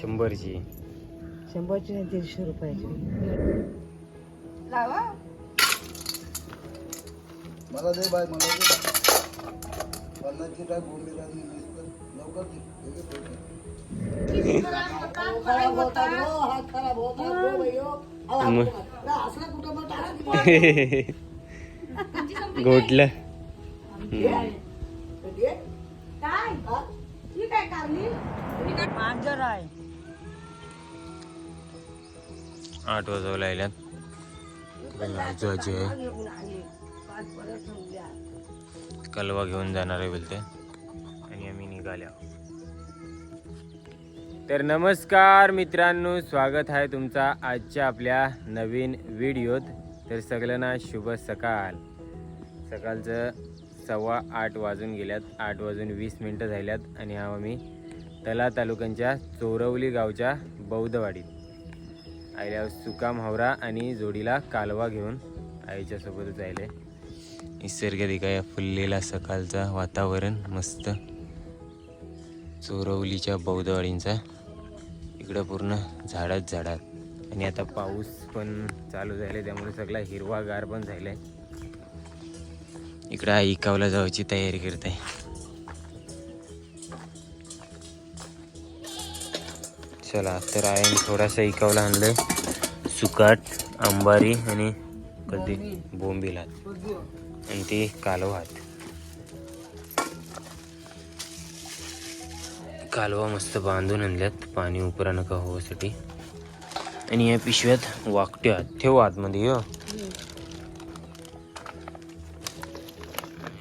शंभरची. शंभरची नाही दीडशे रुपयाची. लावा. मला दे बाय मला दे पन्नासची बोंबी लवकर हो. घोटलं? मांजर आहे. आठ वाजव लागल्यात. जायची आहे कलवा घेऊन जाणार आहे बोलते. आणि आम्ही निघाल्या तर नमस्कार मित्रांनो स्वागत आहे तुमचा आजच्या आपल्या नवीन व्हिडिओत. तर सगळ्यांना शुभ सकाळ. सकाळचं सव्वा आठ वाजून गेल्यात. आठ वाजून वीस मिनटं झाल्यात. आणि हा आम्ही तला तालुक्यांच्या चोरवली गावच्या बौद्धवाडीत. आईला सुकाम हावरा आणि जोडीला कालवा घेऊन आईच्या सोबतच जायले निसर्ग दिखाया फुललेला सकाळचा वातावरण मस्त. चोरवलीच्या बौद्धवाडींचा. इकडं पूर्ण झाडात झाडात. आणि आता पाऊस पण चालू झाले त्यामुळे सगळा हिरवागार पण झालाय. इकडं आई कावला जायची तयारी करते. चला तर आहे थोडासा इकावला आणलंय सुकाट अंबारी आणि कधी बोंबिलात आणि ते कालवात कालवा मस्त बांधून आणल्यात. पाणी उपरा नका होण्यासाठी आणि या पिशव्यात वाकट्या ठेव आतमध्ये हो.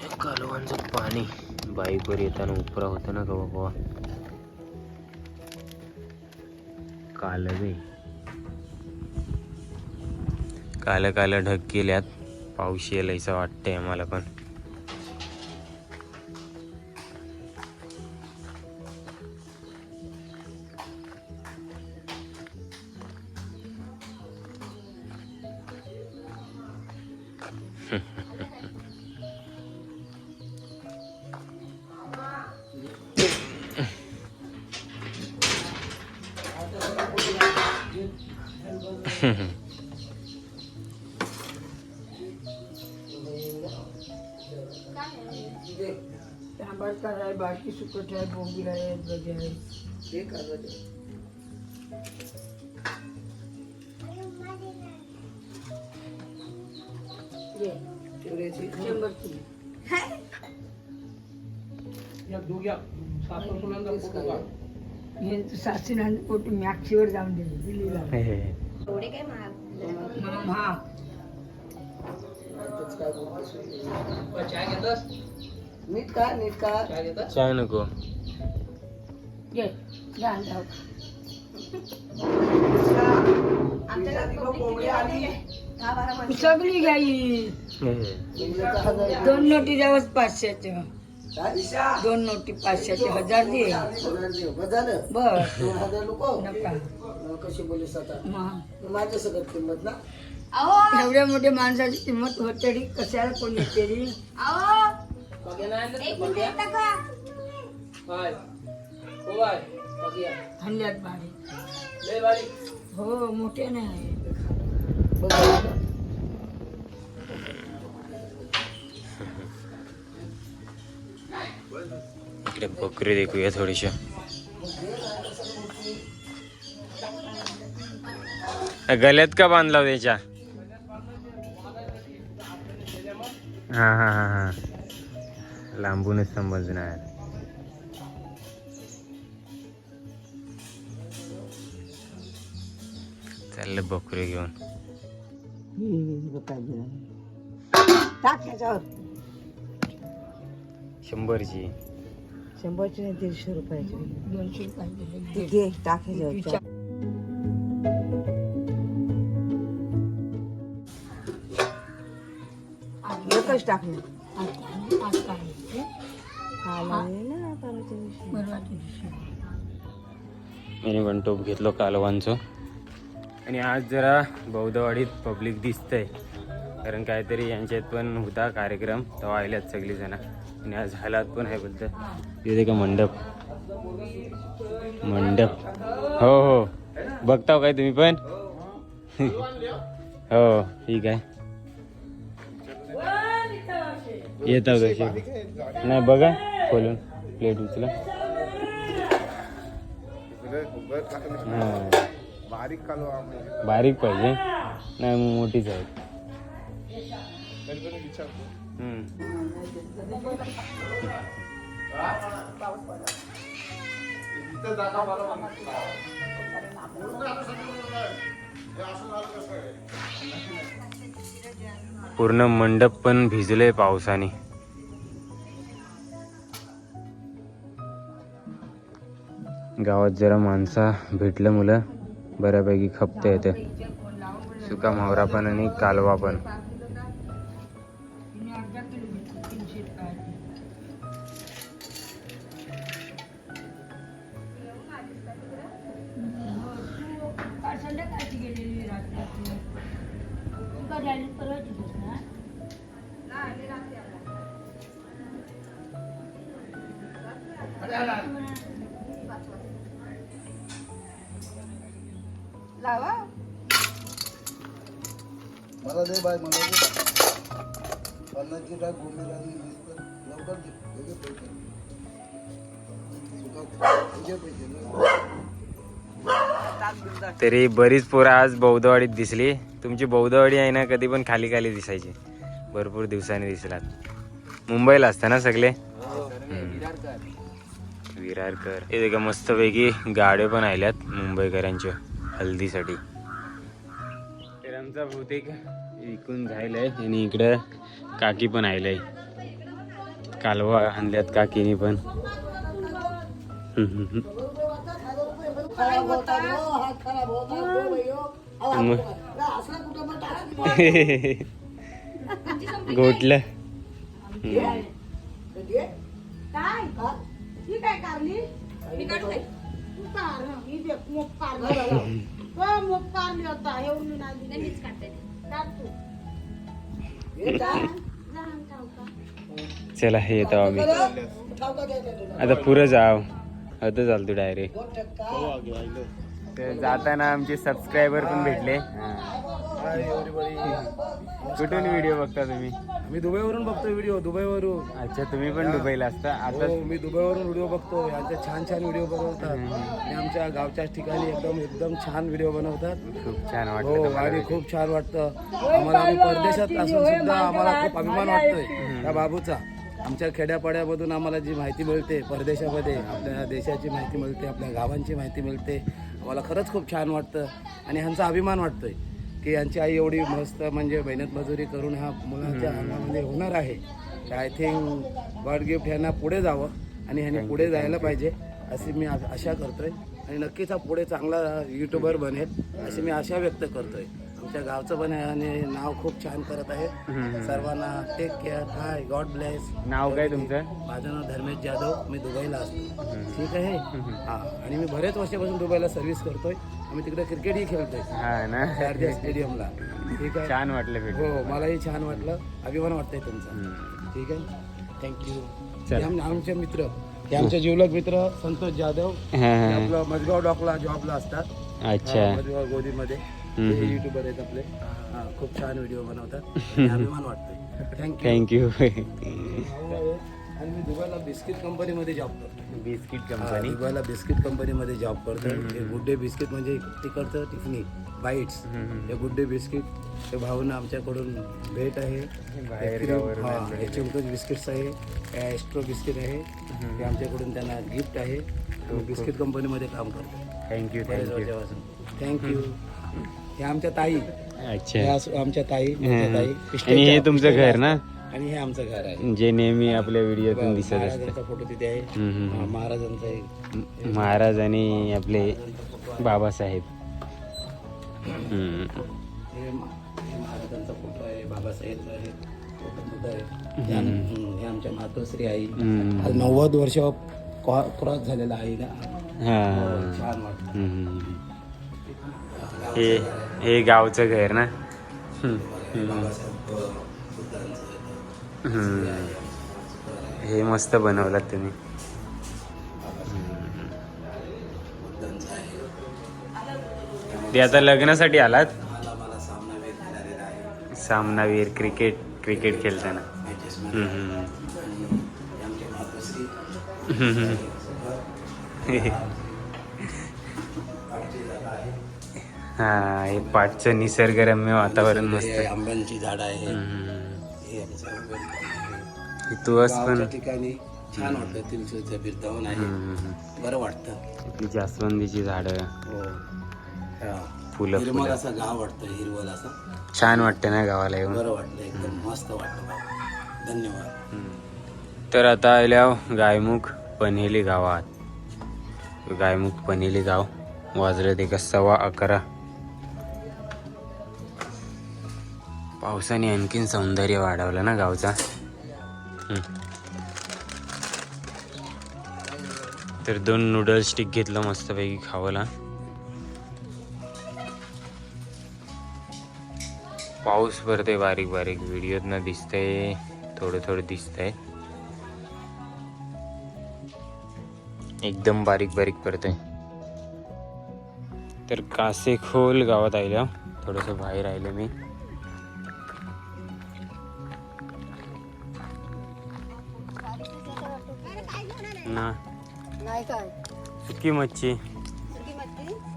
या कालवांचं पाणी बाईकवर येताना उपरा होता ना का बाबा. कालवे. काल काल ढग केल्यात. पाऊस येईल असं वाटतंय आम्हाला पण. बाकी सुकट आहे बोंबील आहे गजे आहे. हे का गं? घे तेवढ्याची शंभर किलो तेच का गं? हे सासून पोटी मॅक्सीवर जाऊन दिली दिल्लीला. मग हा तेच काय बोलतोस? नीट का नीट का चाय नको. सगळी गाई दोन नोटी द्यावच पाचशेच्या. काय? दोन नोटी पाचशेचे हजार दे. बस झालं. बस. दोन हजार नको. नका. कशी बोलीस आता? मग माझ्या सगळं किंमत ना? एवढ्या मोठ्या माणसाची किंमत होते रे कशाला कोण येते रे? हल्ल्यात बारी हो मोठे नाही इकडे बकरी देखूया थोडीशा. गल्यात का बांधला हो त्याच्या हा हा हा हा. लांबूनच समजणार. चाललं बकरी घेऊन. शंभरची. शंभरची नाही दीडशे रुपयाची. दोनशे रुपये ती घे टाक ह्याच्यावर. एकच टाकलं मी पण टोप घेतलो कालवांचं. आणि आज जरा बौद्धवाडीत पब्लिक दिसतंय. कारण काहीतरी यांच्यात पण होता कार्यक्रम. तेव्हा आल्यात सगळी जण आणि आज हालात पण आहे बोलतं तिथे का मंडप. मंडप. हो हो. बघताव काय तुम्ही पण? हो ठीक आहे. येताव कशी नाही बघा. खोलून प्लेट उचला. बारीक बारीक पाहिजे. नाही मग मोठीच आहे. पूर्ण मंडप पण भिजले पावसाने. गावात जरा माणसा भेटलं मुलं बऱ्यापैकी खपते येते. सुका मावरा पण आणि कालवा पण. लावा. मला दे बाय मला दे. पन्नासची टाक लवकर दे. हे पैसे. पैसे. तरी बरीच पोरं आज बौद्धवाडीत दिसली. तुमची बौद्धवाडी आहे ना कधी पण खाली खाली दिसायची. भरपूर दिवसांनी दिसलात. मुंबईला असता ना सगळे? विरारकर. हे देखा मस्तपैकी गाड्या पण आल्यात मुंबईकरांच्या. हल्दीसाठी. तर आमचा बहुतेक विकून झालाय आणि इकडं काकी पण आयलाय कालवा आणल्यात काकीने पण. घोटलं चला हे येतो आम्ही. आता पुरं जाव. आता चालतो डायरेक्ट तर जाताना आमचे सबस्क्रायबर पण भेटले. कुठून व्हिडिओ बघता तुम्ही? मी दुबईवरून बघतो व्हिडिओ दुबईवरून. अच्छा तुम्ही पण दुबईला असता? आता हो मी दुबईवरून व्हिडिओ बघतो यांचे छान छान व्हिडिओ बनवतात. आणि आमच्या गावच्या ठिकाणी एकदम एकदम छान व्हिडिओ बनवतात. खूप छान हो वाटलं तुम्हाला आणि खूप छान वाटतं. आम्हाला आम्ही परदेशात असून सुद्धा आम्हाला खूप अभिमान वाटतोय त्या बाबूचा. आमच्या खेड्यापाड्यामधून आम्हाला जी माहिती मिळते परदेशामध्ये आपल्या देशाची माहिती मिळते आपल्या गावांची माहिती मिळते आम्हाला खरंच खूप छान वाटतं. आणि ह्यांचा अभिमान वाटतोय. की यांची आई एवढी मस्त म्हणजे मेहनत मजुरी करून ह्या मुलांच्या अंगामध्ये होणार आहे. तर आय थिंक गॉड गिफ्ट ह्यांना पुढे जावं आणि ह्यांनी पुढे जायला पाहिजे अशी मी आशा करतोय. आणि नक्कीच हा पुढे चांगला युट्यूबर बनेल अशी मी आशा व्यक्त करतोय. आमच्या गावचं पण आणि नाव खूप छान करत आहे. सर्वांना take care hi God bless नाव काय तुमचं? माझं नाव धर्मेश जाधव. मी दुबईला असतो. ठीक आहे? हा. आणि मी बरेच वर्षापासून दुबईला सर्व्हिस करतोय. आम्ही तिकडे क्रिकेटही खेळतोय. हा ना. शारजा स्टेडियमला ठीक आहे? छान वाटलं भेट हो मलाही छान वाटलं. अभिमान वाटतंय तुमचा. ठीक आहे? थँक्यू. आमचे मित्र. हे आमचे जिवलग मित्र संतोष जाधव. हा, हे. हा. आपलं मजगाव डॉकला जॉबला असतात. अच्छा. हा, मजगाव गोदीमध्ये. हम्म, हम्म. युट्यूबर आहेत आपले. हा, खूप छान व्हिडिओ बनवतात. आणि अभिमान वाटतोय. थँक्यू थँक्यू आणि मी दुबईला बिस्किट कंपनीमध्ये जॉब करतो बिस्किट हा, कंपनी? दुबईला बिस्किट कंपनीमध्ये जॉब करतो ते गुड डे बिस्किट म्हणजे तिकडचं टिफिनी बाईट्स. हे गुड डे बिस्किट ते भाऊन आमच्याकडून भेट आहे. हे हा. हे बिस्किट्स आहे हे ॲस्ट्रो बिस्किट आहे. हे आमच्याकडून त्यांना गिफ्ट आहे. बिस्किट कंपनीमध्ये काम करतो थँक्यू थँक्यू थँक्यू हे आमच्या ताई. अच्छा. हे आमच्या ताई हा, हा. ताई. हे तुमचं घर ना? आणि हे आमचं घर आहे जे नेहमी आपल्या व्हिडिओतून दिसत असतं महाराजांचा फोटो तिथे आहे हम्म, हम्म, हा, महाराजांचा एक हम्म. महाराज आणि आपले बाबासाहेब हम्म. हे मा- हे महाराजांचा फोटो आहे बाबासाहेबचा आहे हे आम- हम्म, हे आमच्या मातोश्री आई हम्म. आज नव्वद वर्ष क्रॉस झालेला आहे ना हा छान वाटतं हम्म. हे हे गावचं घर ना हम्म. बाबासाहेब. हे मस्त बनवलात तुम्ही. ते आता लग्नासाठी आलात? सामनावीर क्रिकेट क्रिकेट खेळताना. हे हा पाठचं निसर्गरम्य वातावरण मस्त आंब्यांची झाड आहे तुळस पण ठिकाणी छान वाटतं तिलचं बिरदावून आहे. बरं वाटतं. आपली जास्वंदीची झाडं. हो. फुलं हिरवळ फुलं. असं गाव वाटतं हिरवळ असं. छान वाटतं ना गावाला येऊन. बरं वाटलं एकदम मस्त वाटलं बाबा. धन्यवाद. तर आता आल्या गायमुख पन्हेली गावात. गायमुख पन्हेली गाव. वाजले ते का सव्वा अकरा. पावसाने आणखीन सौंदर्य वाढवलं ना गावचा. तर दोन नूडल स्टिक घेतलं मस्तपैकी खावला. पाऊस पडते बारीक बारीक. व्हिडिओत न दिसतंय थोडं थोडं दिसतंय. एकदम बारीक बारीक पडतंय. तर कासेखोल गावात आयलं थोडंसं बाहेर आले मी. ना. नाही काय? सुकी मच्छी.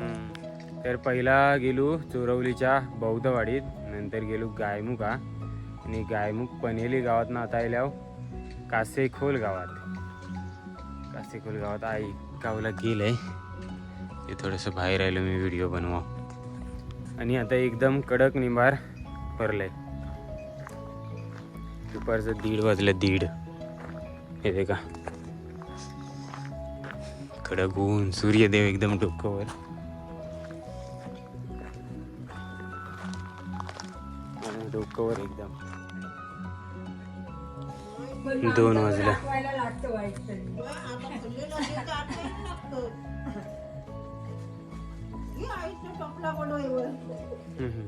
हम्म. तर पहिला गेलो चोरवलीच्या बौद्धवाडीत नंतर गेलो गायमुखा आणि गायमुख पनेली गावात ना आता आल्याव कासेखोल गावात. कासेखोल गावात आई गावला गेलंय. ते थोडंसं बाहेर आलो मी व्हिडिओ बनवा आणि आता एकदम कडक निंबार भरलंय दुपारचं दीड वाजलं दीड. हे का कडक ऊन सूर्यदेव एकदम डोक्यावर डोक्यावर एकदम दोन वाजला हम्म.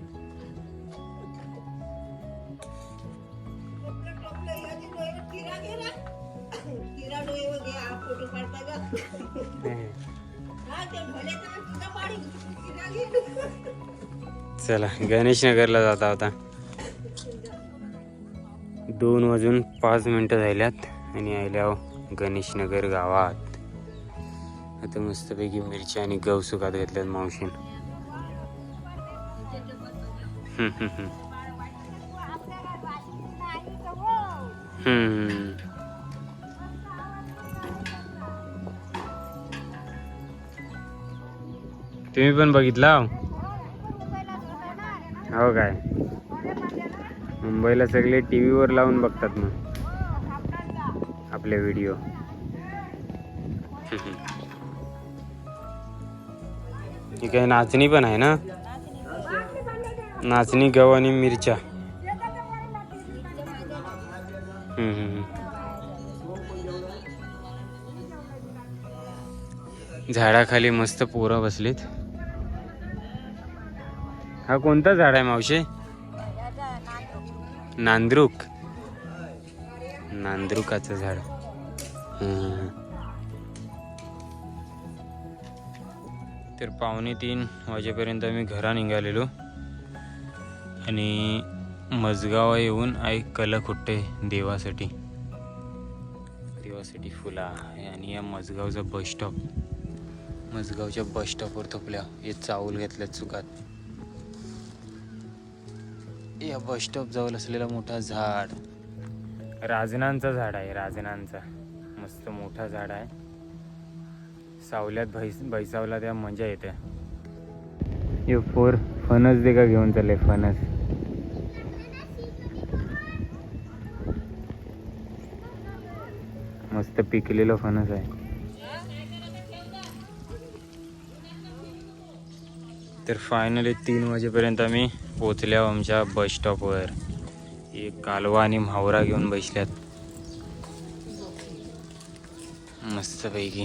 चला गणेश नगरला जाता होता दोन वाजून पाच मिनिटं झाल्यात आणि आल्या गणेश नगर गावात. आता मस्तपैकी मिरची आणि गव सुकात घेतल्यात मावशीन. हम्म, तुम्ही पण बघितला? हो? काय? मुंबईला सगळे टी व्हीवर लावून बघतात मग. आपले व्हिडिओ ठीक आहे नाचणी पण आहे ना? नाचणी गव आणि मिरच्या झाडाखाली मस्त पोरं बसलीत. हा कोणता झाड आहे मावशे? नांद्रुक. नांद्रुकाचं झाड. तर पावणे तीन वाजेपर्यंत आम्ही घरा निघालेलो. आणि मजगाव येऊन आई कल खुट्टे देवासाठी. देवासाठी फुला आहे आणि या मजगावचा बस स्टॉप मजगावच्या बस स्टॉपवर थोपल्या. हे चावल घेतल्या चुकात या बस स्टॉप जवळ असलेला मोठा झाड. राजनांचं झाड आहे राजनांचा. मस्त मोठा झाड आहे. सावल्यात भैस भैसावला त्या मजा येते. हे फोर फणस दे का घेऊन चालले फणस. मस्त पिकलेलं फणस आहे. तर फायनली तीन वाजेपर्यंत आम्ही पोचल्या आमच्या बस स्टॉपवर एक कालवा आणि म्हावरा घेऊन बसल्यात. मस्तपैकी.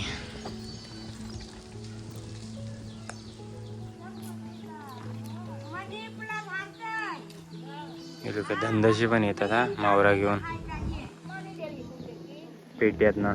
धंदाशी पण येतात हा मावरा घेऊन. पेट्यात ना